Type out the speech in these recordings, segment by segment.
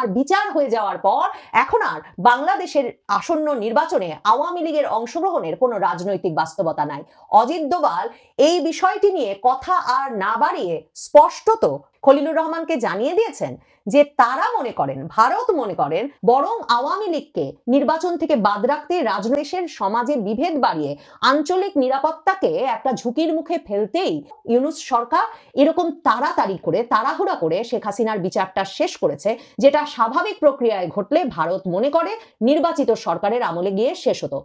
আর বিচার হয়ে যাওয়ার পর এখন আর বাংলাদেশের আসন্ন নির্বাচনে আওয়ামী লীগের অংশগ্রহণের কোনো রাজনৈতিক বাস্তবতা নাই। অজিত দোভাল এই বিষয়টি নিয়ে কথা আর না বাড়িয়ে স্পষ্টত খলিলুর রহমানকে জানিয়ে দিয়েছেন যে তারা মনে করেন, ভারত মনে করেন, বরং আওয়ামী লীগকে নির্বাচন থেকে বাদ রাখতে রাজনৈতিক সমাজে বিভেদ বাড়িয়ে আঞ্চলিক নিরাপত্তাকে একটা ঝুঁকির মুখে ফেলতেই ইউনুস সরকার এরকম তাড়াতাড়ি করে, তাড়াহুড়া করে শেখ হাসিনার বিচারটা শেষ করেছে, যেটা স্বাভাবিক প্রক্রিয়ায় ঘটলে ভারত মনে করে নির্বাচিত সরকারের আমলে গিয়ে শেষ হতো।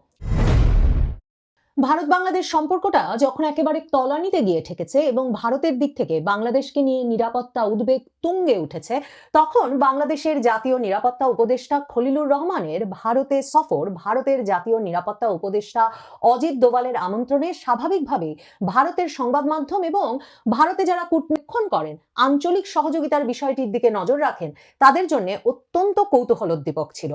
ভারত বাংলাদেশ সম্পর্কটা যখন একেবারে তলানিতে গিয়ে ঠেকেছে এবং ভারতের দিক থেকে বাংলাদেশকে নিয়ে নিরাপত্তা উদ্বেগ তুঙ্গে উঠেছে, তখন বাংলাদেশের জাতীয় নিরাপত্তা উপদেষ্টা খলিলুর রহমানের ভারতে সফর, ভারতের জাতীয় নিরাপত্তা উপদেষ্টা অজিত দোভালের আমন্ত্রণে স্বাভাবিকভাবেই ভারতের সংবাদ মাধ্যম এবং ভারতে যারা কূটনীক্ষণ করেন, আঞ্চলিক সহযোগিতার বিষয়টির দিকে নজর রাখেন, তাদের জন্য অত্যন্ত কৌতূহলোদ্দীপক ছিল।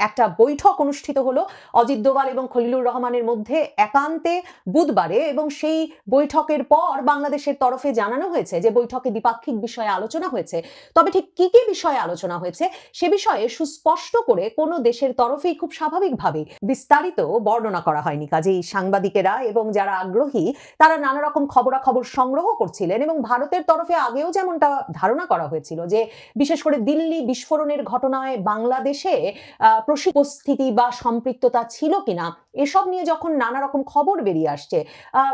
একটা বৈঠক অনুষ্ঠিত হলো অজিত দোভাল এবং খলিলুর রহমানের মধ্যে একান্তে বুধবারে এবং সেই বৈঠকের পর বাংলাদেশের তরফে জানানো হয়েছে যে বৈঠকে দ্বিপাক্ষিক বিষয়ে আলোচনা হয়েছে। তবে ঠিক কি কি বিষয়ে আলোচনা হয়েছে সে বিষয়ে সুস্পষ্ট করে কোনো দেশের তরফেই খুব স্বাভাবিকভাবে বিস্তারিত বর্ণনা করা হয়নি। কাজেই সাংবাদিকেরা এবং যারা আগ্রহী, তারা নানা রকম খবরাখবর সংগ্রহ করছিলেন এবং ভারতের তরফে আগেও যেমনটা ধারণা করা হয়েছিল যে বিশেষ করে দিল্লি বিস্ফোরণের ঘটনায় বাংলাদেশে উপস্থিতি বা সম্পৃক্ততা ছিল কিনা এসব নিয়ে যখন নানা রকম খবর বেরিয়ে আসছে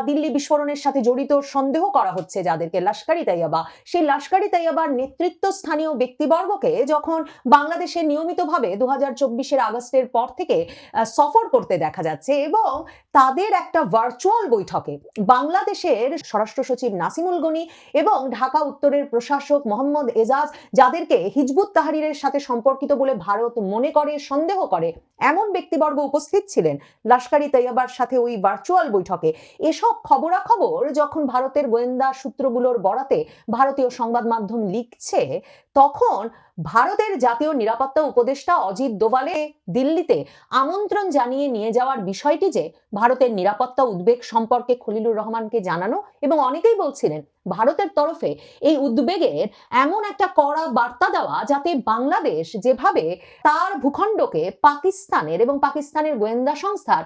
দিল্লি বিস্ফোরণের সাথে জড়িত সন্দেহ করা হচ্ছে যাদেরকে লাস্কারি তাইয়াবা সেই লাস্কারি তাইয়াবার নেতৃত্ব স্থানীয় ব্যক্তিবর্গকে যখন বাংলাদেশে নিয়মিতভাবে দু হাজার চব্বিশের আগস্টের পর থেকে সফর করতে দেখা যাচ্ছে এবং তাদের একটা ভার্চুয়াল বৈঠকে বাংলাদেশের স্বরাষ্ট্র সচিব নাসিমুল গনি এবং ঢাকা উত্তরের প্রশাসক মোহাম্মদ এজাজ যাদেরকে হিজবুত তাহারিরের সাথে সম্পর্কিত বলে ভারত মনে করে, সন্দেহ করে, এমন ব্যক্তিবর্গ উপস্থিত ছিলেন লাস্কারি তৈয়বার সাথে ওই ভার্চুয়াল বৈঠকে। এসব খবরাখবর যখন ভারতের গোয়েন্দা সূত্রগুলোর বরাতে ভারতীয় সংবাদ মাধ্যম লিখছে তখন ভারতের জাতীয় নিরাপত্তা উপদেষ্টা অজিত দোভালে দিল্লিতে আমন্ত্রণ জানিয়ে নিয়ে যাওয়ার বিষয়টি যে ভারতের নিরাপত্তা উদ্বেগ সম্পর্কে খলিলুর রহমানকে জানানো এবং অনেকেই বলছিলেন ভারতের তরফে এই উদ্বেগের এমন একটা কড়া বার্তা দেওয়া যাতে বাংলাদেশ যেভাবে তার ভূখণ্ডকে পাকিস্তানের এবং পাকিস্তানের গোয়েন্দা সংস্থার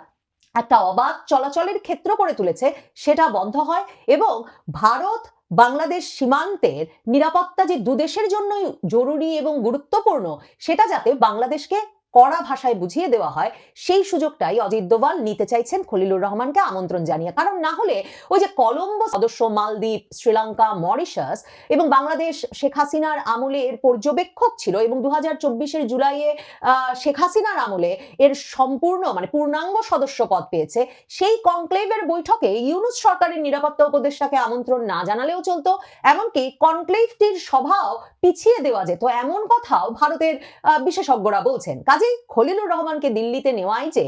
একটা অবাধ চলাচলের ক্ষেত্র করে তুলেছে, সেটা বন্ধ হয় এবং ভারত বাংলাদেশ সীমান্তের নিরাপত্তা যে দুদেশের জন্যই জরুরি এবং গুরুত্বপূর্ণ সেটা যাতে বাংলাদেশকে কড়া ভাষায় বুঝিয়ে দেওয়া হয়, সেই সুযোগটাই অজিত দোভাল নিতে চাইছেন খলিলুর রহমানকে আমন্ত্রণ জানিয়ে। কারণ না হলে ওই যে কলম্বো সদস্য মালদ্বীপ, শ্রীলঙ্কা, মরিশাস এবং বাংলাদেশ শেখ হাসিনার আমলে এর পর্যবেক্ষক ছিল এবং দু হাজার চব্বিশের জুলাইয়ে শেখ হাসিনার আমলে এর সম্পূর্ণ মানে পূর্ণাঙ্গ সদস্য পদ পেয়েছে। সেই কনক্লেভের বৈঠকে ইউনুস সরকারের নিরাপত্তা উপদেষ্টাকে আমন্ত্রণ না জানালেও চলতো, এমনকি কনক্লেভটির সভাও পিছিয়ে দেওয়া যেত। এমন কথাও ভারতের বিশেষজ্ঞরা বলছেন। কাজেই খলিলুর রহমানকে দিল্লিতে নেওয়াই যে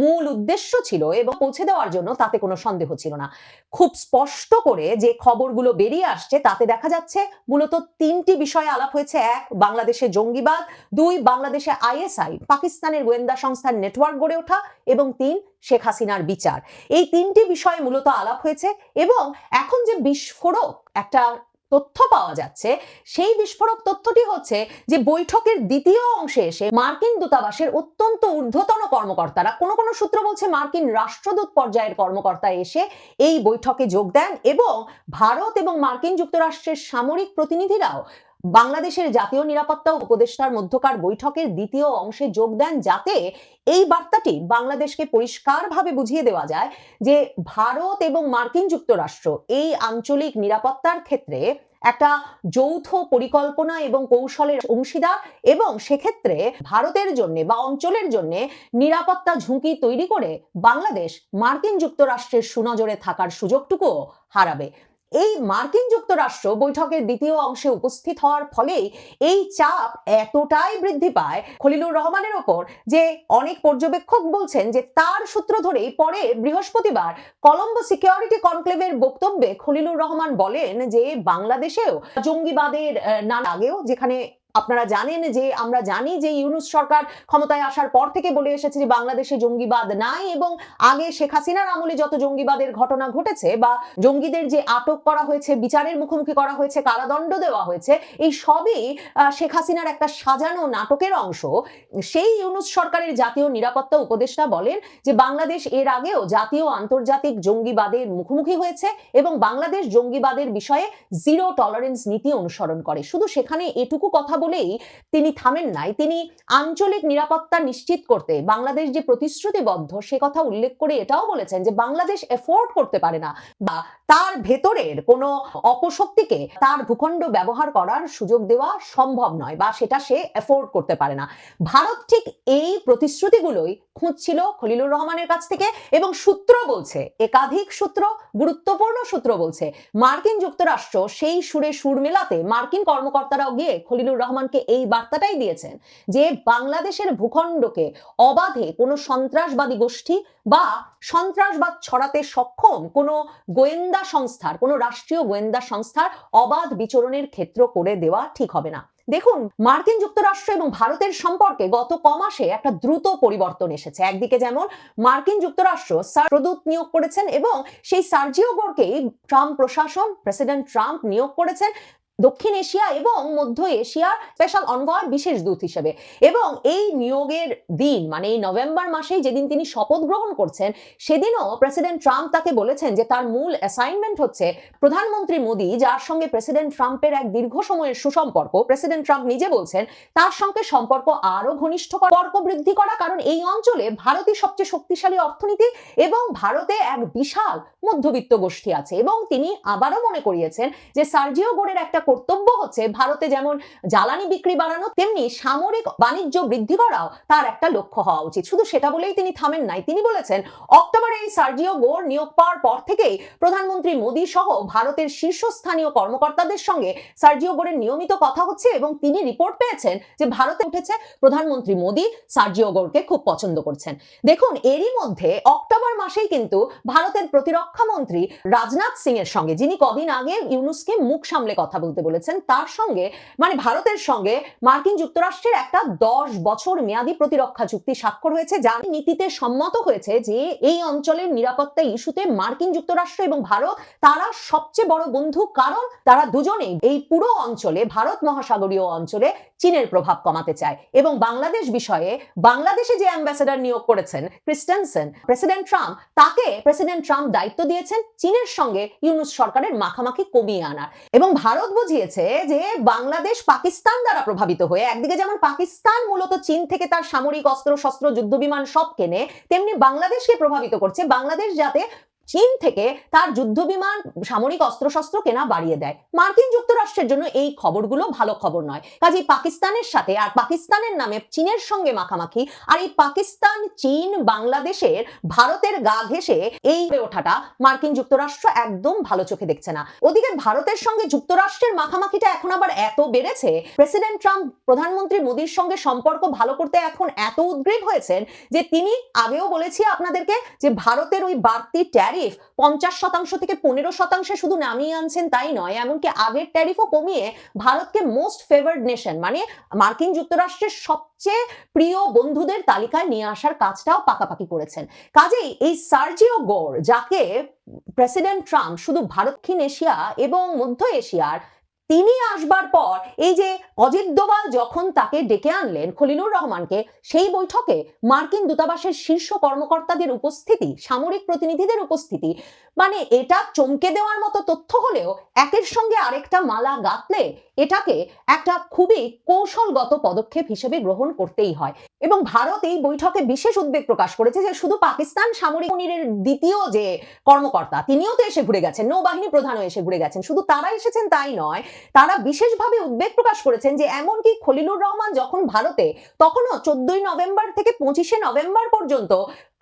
মূল উদ্দেশ্য ছিল এবং পৌঁছে দেওয়ার জন্য তাতে কোনো সন্দেহ ছিল না। খুব স্পষ্ট করে যে খবরগুলো বেরিয়ে আসছে, তাতে দেখা যাচ্ছে মূলত তিনটি বিষয়ে আলাপ হয়েছে। এক, বাংলাদেশে জঙ্গিবাদ, দুই, বাংলাদেশে আইএসআই, পাকিস্তানের গোয়েন্দা সংস্থার নেটওয়ার্ক গড়ে ওঠা এবং তিন, শেখ হাসিনার বিচার। এই তিনটি বিষয়ে মূলত আলাপ হয়েছে এবং এখন যে বিস্ফোরক একটা তথ্য পাওয়া যাচ্ছে, সেই বিস্ফোরক তথ্যটি হচ্ছে যে বৈঠকের দ্বিতীয় অংশে এসে মার্কিন দূতাবাসের অত্যন্ত ঊর্ধ্বতন কর্মকর্তারা, কোনো কোনো সূত্র বলছে মার্কিন রাষ্ট্রদূত পর্যায়ের কর্মকর্তা এসে এই বৈঠকে যোগ দেন এবং ভারত এবং মার্কিন যুক্তরাষ্ট্রের সামরিক প্রতিনিধিরাও বাংলাদেশের জাতীয় নিরাপত্তা উপদেষ্টার মধ্যকার বৈঠকের দ্বিতীয় অংশে যোগ দেন যাতে এই বার্তাটি বাংলাদেশকে পরিষ্কারভাবে বুঝিয়ে দেওয়া যায় যে ভারত এবং মার্কিন যুক্তরাষ্ট্র এই আঞ্চলিক নিরাপত্তার ক্ষেত্রে একটা যৌথ পরিকল্পনা এবং কৌশলের অংশীদার এবং সেক্ষেত্রে ভারতের জন্য বা অঞ্চলের জন্য নিরাপত্তা ঝুঁকি তৈরি করে বাংলাদেশ মার্কিন যুক্তরাষ্ট্রের সুনজরে থাকার সুযোগটুকুও হারাবে। এই মার্কিন যুক্তরাষ্ট্র বৈঠকের দ্বিতীয় অংশে উপস্থিত হওয়ার ফলেই এই চাপ এতটাই বৃদ্ধি পায় খলিলুর রহমানের ওপর যে অনেক পর্যবেক্ষক বলছেন যে তার সূত্র ধরেই পরে বৃহস্পতিবার কলম্বো সিকিউরিটি কনক্লেভের বক্তব্যে খলিলুর রহমান বলেন যে বাংলাদেশেও জঙ্গিবাদের নানা আগেও যেখানে আপনারা জানেন যে, আমরা জানি যে ইউনুস সরকার ক্ষমতায় আসার পর থেকে বলে এসেছে যে, বাংলাদেশে জঙ্গিবাদ নাই এবং আগে শেখ হাসিনার আমলে যত জঙ্গিবাদের ঘটনা ঘটেছে বা জঙ্গিদের যে আটক করা হয়েছে, বিচারের মুখোমুখি করা হয়েছে, কারাদণ্ড দেওয়া হয়েছে, এই সবই শেখ হাসিনার একটা সাজানো নাটকের অংশ। সেই ইউনুস সরকারের জাতীয় নিরাপত্তা উপদেষ্টা বলেন যে, বাংলাদেশ এর আগেও জাতীয় আন্তর্জাতিক জঙ্গিবাদের মুখোমুখি হয়েছে এবং বাংলাদেশ জঙ্গিবাদের বিষয়ে জিরো টলারেন্স নীতি অনুসরণ করে। শুধু সেখানে এটুকু কথা বলেই তিনি থামেন নাই। তিনি আঞ্চলিক নিরাপত্তা নিশ্চিত করতে বাংলাদেশ যে প্রতিশ্রুতিবদ্ধ সে কথা উল্লেখ করে এটাও বলেছেন যে বাংলাদেশ এফোর্ড করতে পারে না বা তার ভেতরের কোনো অপশক্তিকে তার ভূখণ্ড ব্যবহার করার সুযোগ দেওয়া সম্ভব নয় বা সেটা সে এফোর্ড করতে পারে না। ভারত ঠিক এই প্রতিশ্রুতিগুলোই খুঁজছিল খলিলুর রহমানের কাছ থেকে এবং সূত্র বলছে, একাধিক সূত্র, গুরুত্বপূর্ণ সূত্র বলছে, মার্কিন যুক্তরাষ্ট্র সেই সুরে সুর মেলাতে মার্কিন কর্মকর্তারাও গিয়ে খলিলুর রহমানকে এই বার্তাটাই দিয়েছেন যে বাংলাদেশের ভূখণ্ডকে অবাধে কোনো সন্ত্রাসবাদী গোষ্ঠী বা সন্ত্রাসবাদ ছড়াতে সক্ষম কোনো গোয়েন্দা সংস্থার, কোনো রাষ্ট্রীয় গোয়েন্দা সংস্থার অবাধ বিচরণের ক্ষেত্র করে দেওয়া ঠিক হবে না। দেখুন, মার্কিন যুক্তরাষ্ট্র এবং ভারতের সম্পর্কে গত কমাসে একটা দ্রুত পরিবর্তন এসেছে। একদিকে যেমন মার্কিন যুক্তরাষ্ট্র সার প্রদূত নিয়োগ করেছেন এবং সেই সার্জিও গোরকেই ট্রাম্প প্রশাসন, প্রেসিডেন্ট ট্রাম্প নিয়োগ করেছেন। দক্ষিণ এশিয়া এবং মধ্য এশিয়ার স্পেশাল অনভয় বিশেষ দূত হিসেবে। এবং এই নিয়োগের দিন মানে এই নভেম্বর মাসেই যেদিন তিনি শপথ গ্রহণ করছেন, সেদিনও প্রেসিডেন্ট ট্রাম্প তাকে বলেছেন যে তার মূল অ্যাসাইনমেন্ট হচ্ছে প্রধানমন্ত্রী মোদী, যার সঙ্গে প্রেসিডেন্ট ট্রাম্পের এক দীর্ঘ সময়ের সুসম্পর্ক। প্রেসিডেন্ট ট্রাম্প নিজে বলছেন, তার সঙ্গে সম্পর্ক আরও ঘনিষ্ঠ সম্পর্ক বৃদ্ধি করা, কারণ এই অঞ্চলে ভারতই সবচেয়ে শক্তিশালী অর্থনীতি এবং ভারতে এক বিশাল মধ্যবিত্ত গোষ্ঠী আছে। এবং তিনি আবারও মনে করিয়েছেন যে সার্জিও গোরের একটা কর্তব্য হচ্ছে ভারতে যেমন জ্বালানি বিক্রি বাড়ানো, তেমনি সামরিক বাণিজ্য বৃদ্ধি করাও তার একটা লক্ষ্য হওয়া উচিত। শুধু সেটা বলেই তিনি থামেন নাই, তিনি বলেছেন, অক্টোবরে এই সার্জিও গোর নিয়োগ পাওয়ার পর থেকেই প্রধানমন্ত্রী মোদী সহ ভারতের শীর্ষস্থানীয় কর্মকর্তাদের সঙ্গে সার্জিও গোরের নিয়মিত কথা হচ্ছে এবং তিনি রিপোর্ট পেয়েছেন যে ভারতে উঠেছে প্রধানমন্ত্রী মোদী, সার্জিও গোরকে খুব পছন্দ করছেন। দেখুন, এরই মধ্যে অক্টোবর মাসেই কিন্তু ভারতের প্রতিরক্ষা মন্ত্রী রাজনাথ সিং এর সঙ্গে, যিনি কদিন আগে ইউনুসকে মুখ সামলে কথা বলতে বলেছেন, তার সঙ্গে মানে ভারতের সঙ্গে মার্কিন যুক্তরাষ্ট্রের একটা দশ বছর মেয়াদী প্রতিরক্ষা চুক্তি স্বাক্ষর হয়েছে, যার নীতিতে সম্মত হয়েছে যে এই অঞ্চলের নিরাপত্তা ইস্যুতে মার্কিন যুক্তরাষ্ট্র এবং ভারত, তারা সবচেয়ে বড় বন্ধু, কারণ তারা দুজনেই এই পুরো অঞ্চলে, ভারত মহাসাগরীয় অঞ্চলে চীনের প্রভাব কমাতে চায়। এবং বাংলাদেশ বিষয়ে, বাংলাদেশে যে অ্যাম্বাসেডর নিয়োগ করেছেন, ক্রিস্টেনসেন, প্রেসিডেন্ট ট্রাম্প, তাকে প্রেসিডেন্ট ট্রাম্প দায়িত্ব দিয়েছেন চীনের সঙ্গে ইউনুস সরকারের মাখামাখি কমিয়ে আনার। এবং ভারত বুঝিয়েছে যে বাংলাদেশ পাকিস্তান দ্বারা প্রভাবিত হয়ে, একদিকে যেমন পাকিস্তান মূলত চীন থেকে তার সামরিক, অস্ত্র, শস্ত্র, যুদ্ধ বিমান সব কেনে, তেমনি বাংলাদেশকে প্রভাবিত করছে। বাংলাদেশ যাতে চীন থেকে তার যুদ্ধ বিমান সামরিক অস্ত্রশস্ত্র কেনা বাড়িয়ে দেয়। মার্কিন যুক্তরাষ্ট্রের জন্য এই খবরগুলো ভালো খবর নয়। কাজেই পাকিস্তানের সাথে আর পাকিস্তানের নামে চীনের সঙ্গে মাখামাখি আর এই পাকিস্তান, চীন, বাংলাদেশের ভারতের গা ঘেসে এই ওঠাটা মার্কিন যুক্তরাষ্ট্র একদম ভালো চোখে দেখছে না। ওদিকে ভারতের সঙ্গে যুক্তরাষ্ট্রের মাখামাখিটা এখন আবার এত বেড়েছে। প্রেসিডেন্ট ট্রাম্প, প্রধানমন্ত্রী মোদীর সঙ্গে সম্পর্ক ভালো করতে এখন এত উদ্গ্রীব হয়েছেন যে তিনি আগেও বলেছি আপনাদেরকে যে ভারতের ওই বাড়তি ট্যারিফ পঞ্চাশ শতাংশ থেকে পনেরো শতাংশে শুধু নামিয়ে আনছেন তাই নয়, এমনকি আগের ট্যারিফও কমিয়ে ভারতকে মোস্ট ফেভার্ড নেশন মানে মার্কিন যুক্তরাষ্ট্রের সবচেয়ে প্রিয় বন্ধুদের তালিকায় নিয়ে আসার কাজটাও পাকাপাকি করেছেন। কাজেই এই সার্জিও গোর, যাকে প্রেসিডেন্ট ট্রাম্প শুধু ভারত, দক্ষিণ এশিয়া এবং মধ্য এশিয়ার তিনি আসবার পর এই যে অজিত দোভাল যখন তাকে ডেকে আনলেন খলিলুর রহমানকে, সেই বৈঠকে মার্কিন দূতাবাসের শীর্ষ কর্মকর্তাদের উপস্থিতি, সামরিক প্রতিনিধিদের উপস্থিতি মানে এটা চমকে দেওয়ার মতো তথ্য হলেও একের সঙ্গে আরেকটা মালা গাঁথলে এটাকে একটা খুবই কৌশলগত পদক্ষেপ হিসেবে গ্রহণ করতেই হয়। এবং ভারত এই বৈঠকে বিশেষ উদ্বেগ প্রকাশ করেছে যে শুধু পাকিস্তান সামরিক মনিরের দ্বিতীয় যে কর্মকর্তা, তিনিও তো এসে ঘুরে গেছেন, নৌবাহিনী প্রধানও এসে ঘুরে গেছেন। শুধু তারা এসেছেন তাই নয়, তারা বিশেষভাবে উদ্বেগ প্রকাশ করেছেন যে এমনকি খলিলুর রহমান যখন ভারতে, তখনও চোদ্দই নভেম্বর থেকে পঁচিশে নভেম্বর পর্যন্ত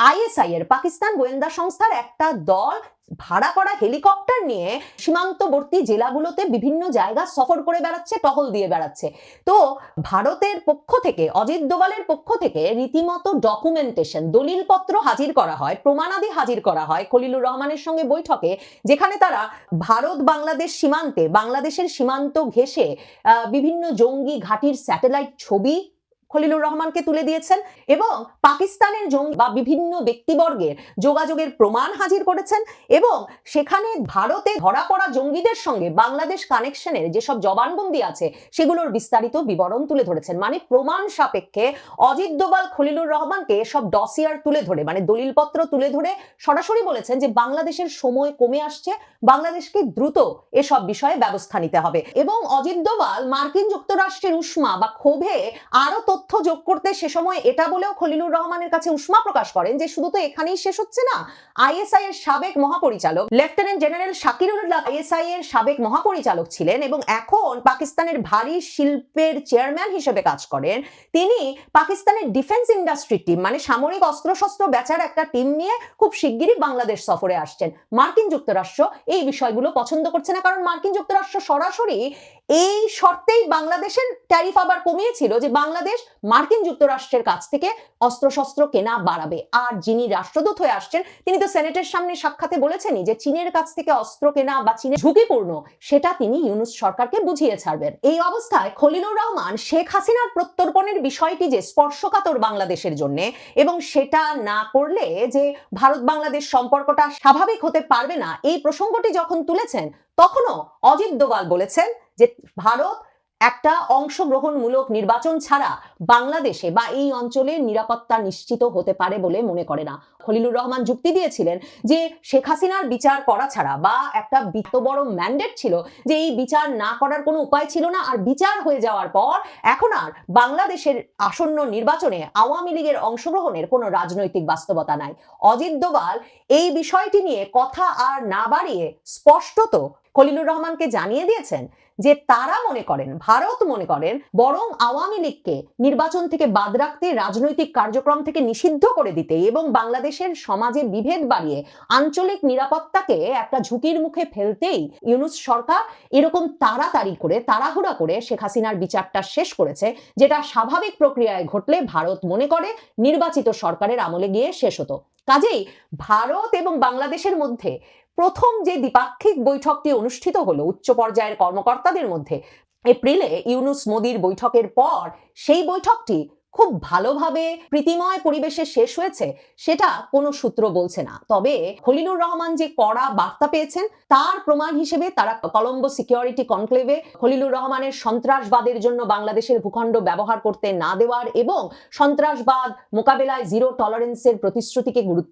আইএসআই এর, পাকিস্তান গোয়েন্দা সংস্থার একটা দল ভাড়া করা হেলিকপ্টার নিয়ে সীমান্তবর্তী জেলাগুলোতে বিভিন্ন জায়গা সফর করে বেড়াচ্ছে, টহল দিয়ে বেড়াচ্ছে। তো ভারতের পক্ষ থেকে, অজিত দোভালের পক্ষ থেকে রীতিমতো ডকুমেন্টেশন দলিলপত্র হাজির করা হয়, প্রমাণাদি হাজির করা হয় খলিলুর রহমানের সঙ্গে বৈঠকে, যেখানে তারা ভারত, বাংলাদেশ সীমান্তে, বাংলাদেশের সীমান্ত ঘেঁষে বিভিন্ন জঙ্গি ঘাঁটির স্যাটেলাইট ছবি খলিলুর রহমানকে তুলে দিয়েছেন এবং পাকিস্তানের জঙ্গি বা বিভিন্ন ব্যক্তিবর্গের যোগাযোগের প্রমাণ হাজির করেছেন এবং সেখানে ভারতে ধরা পড়া জঙ্গিদের সঙ্গে বাংলাদেশ কানেকশনের যেসব জবানবন্দি আছে, সেগুলোর বিস্তারিত বিবরণ তুলে ধরেছেন। মানে প্রমাণ সাপেক্ষে অজিত দোভাল, খলিলুর রহমানকে সব ডসিয়ার তুলে ধরে মানে দলিলপত্র তুলে ধরে সরাসরি বলেছেন যে বাংলাদেশের সময় কমে আসছে, বাংলাদেশকে দ্রুত এসব বিষয়ে ব্যবস্থা নিতে হবে। এবং অজিত দোবাল মার্কিন যুক্তরাষ্ট্রের উষ্মা বা ক্ষোভে আরও যোগ করতে সে সময় এটা বলেও খলিলুর রহমানের কাছে উষ্মা প্রকাশ করেন যে শুধু তো এখানেই শেষ হচ্ছে না, আইএসআই এর সাবেক মহাপরিচালক লেফটেন্যান্ট জেনারেল শাকিরুল্লাহ আইএসআই এর সাবেক মহাপরিচালক ছিলেন এবং এখন পাকিস্তানের ভারী শিল্পের চেয়ারম্যান হিসেবে কাজ করেন। তিনি পাকিস্তানের ডিফেন্স ইন্ডাস্ট্রি টিম মানে সামরিক অস্ত্রশস্ত্র বেচার একটা টিম নিয়ে খুব শিগগিরই বাংলাদেশ সফরে আসছেন। মার্কিন যুক্তরাষ্ট্র এই বিষয়গুলো পছন্দ করছে না, কারণ মার্কিন যুক্তরাষ্ট্র সরাসরি এই শর্তেই বাংলাদেশের ট্যারিফ আবার কমিয়েছিল যে বাংলাদেশ মার্কিন যুক্তরাষ্ট্রের কাছ থেকে অস্ত্রশস্ত্র কেনা বাড়াবে। আর যিনি রাষ্ট্রদূত হয়ে আসছেন, তিনি তো সেনেটের সামনে সাক্ষাতে বলেছেনই যে চীনের কাছ থেকে অস্ত্র কেনা বা চীনের ঝুঁকিপূর্ণ, সেটা তিনি ইউনুস সরকারকে বুঝিয়ে ছাড়বেন। এই অবস্থায় খলিলুর রহমান শেখ হাসিনার প্রত্যর্পণের বিষয়টি যে স্পর্শকাতর বাংলাদেশের জন্য, এবং সেটা না করলে যে ভারত বাংলাদেশ সম্পর্কটা স্বাভাবিক হতে পারবে না, এই প্রসঙ্গটি যখন তুলেছেন, তখনও অজিত দোভাল বলেছেন যে ভারত একটা অংশগ্রহণমূলক নির্বাচন ছাড়া বাংলাদেশে বা এই অঞ্চলে নিরাপত্তা নিশ্চিত হতে পারে বলে মনে করে না। খলিলুর রহমান যুক্তি দিয়েছিলেন যে শেখ হাসিনার বিচার করা ছাড়া বা একটা এত বড় ম্যান্ডেট ছিল যে এই বিচার না করার কোনো উপায় ছিল না আর বিচার হয়ে যাওয়ার পর এখন আর বাংলাদেশের আসন্ন নির্বাচনে আওয়ামী লীগের অংশগ্রহণের কোনো রাজনৈতিক বাস্তবতা নাই। অজিত দোভাল এই বিষয়টি নিয়ে কথা আর না বাড়িয়ে স্পষ্টত খলিলুর রহমানকে জানিয়ে দিয়েছেন যে তারা মনে করেন, ভারত মনে করেন, বরং আওয়ামী লীগকে নির্বাচন থেকে বাদ রাখতে, রাজনৈতিক কার্যক্রম থেকে নিষিদ্ধ করে দিতে এবং বাংলাদেশের সমাজে বিভেদ বাড়িয়ে আঞ্চলিক নিরাপত্তাকে একটা ঝুঁকির মুখে ফেলতেই ইউনুস সরকার এরকম তাড়াতাড়ি করে, তাড়াহুড়া করে শেখ হাসিনার বিচারটা শেষ করেছে, যেটা স্বাভাবিক প্রক্রিয়ায় ঘটলে ভারত মনে করে নির্বাচিত সরকারের আমলে গিয়ে শেষ হতো। কাজেই ভারত এবং বাংলাদেশের মধ্যে প্রথম যে দ্বিপাক্ষিক বৈঠকটি অনুষ্ঠিত হলো উচ্চ পর্যায়ের কর্মকর্তাদের মধ্যে, এপ্রিলে ইউনুস মোদির বৈঠকের পর সেই বৈঠকটি খুব ভালোভাবে প্রীতিময় পরিবেশে শেষ হয়েছে সেটা কোনো সূত্র বলছে না। তবে খলিলুর রহমান যে কড়া বার্তা পেয়েছেন, তার প্রমাণ হিসেবে তারা কলম্বো সিকিউরিটি কনক্লেভে খলিলুর রহমানের সন্ত্রাসবাদের জন্য বাংলাদেশের ভূখণ্ড ব্যবহার করতে না দেওয়ার এবং সন্ত্রাসবাদ মোকাবেলায় জিরো টলারেন্সের প্রতিশ্রুতিকে গুরুত্ব